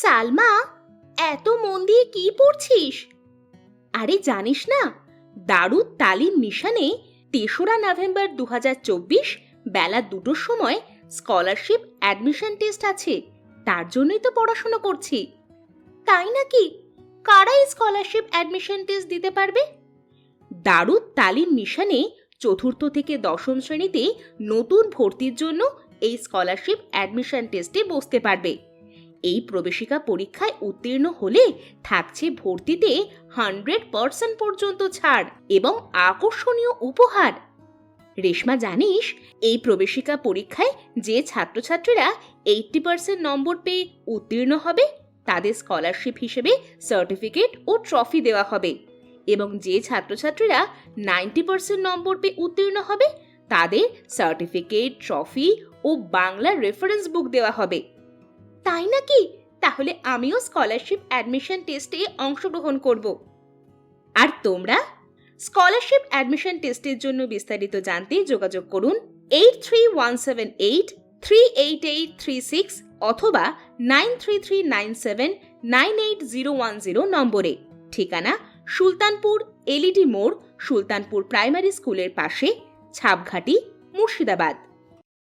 সালমা, এত মন দিয়ে কি পড়ছিস? আরে জানিস না দারুদ তালিম মিশনে তেসরা নভেম্বর দু হাজার চব্বিশ বেলা দুটোর সময় স্কলারশিপ অ্যাডমিশন টেস্ট আছে, তার জন্যই তো পড়াশোনা করছি। তাই নাকি কারাই স্কলারশিপ অ্যাডমিশন টেস্ট দিতে পারবে? দারুদ তালিম মিশনে চতুর্থ থেকে দশম শ্রেণীতে নতুন ভর্তির জন্য এই স্কলারশিপ অ্যাডমিশন টেস্টে বসতে পারবে। এই প্রবেশিকা পরীক্ষায় উত্তীর্ণ হলে থাকছে ভর্তিতে হান্ড্রেড পার্সেন্ট পর্যন্ত ছাড় এবং আকর্ষণীয় উপহার। রেশমা, জানিস, এই প্রবেশিকা পরীক্ষায় যে ছাত্রছাত্রীরা এইটটি পার্সেন্ট নম্বর পেয়ে উত্তীর্ণ হবে, তাদের স্কলারশিপ হিসেবে সার্টিফিকেট ও ট্রফি দেওয়া হবে এবং যে ছাত্রছাত্রীরা নাইনটি পার্সেন্ট নম্বর পেয়ে উত্তীর্ণ হবে, তাদের সার্টিফিকেট ট্রফি ও বাংলা রেফারেন্স বুক দেওয়া হবে। তাই নাকি? তাহলে আমিও স্কলারশিপ অ্যাডমিশন টেস্টে অংশগ্রহণ করব। আর তোমরা? স্কলারশিপ অ্যাডমিশন টেস্টের জন্য বিস্তারিত জানতে যোগাযোগ করুন eight three one seven eight, three eight eight, three six অথবা nine three three nine seven, nine eight zero one zero নম্বরে। ঠিকানা সুলতানপুর এলইডি মোড়, সুলতানপুর প্রাইমারি স্কুলের পাশে, ছাপঘাটি, মুর্শিদাবাদ।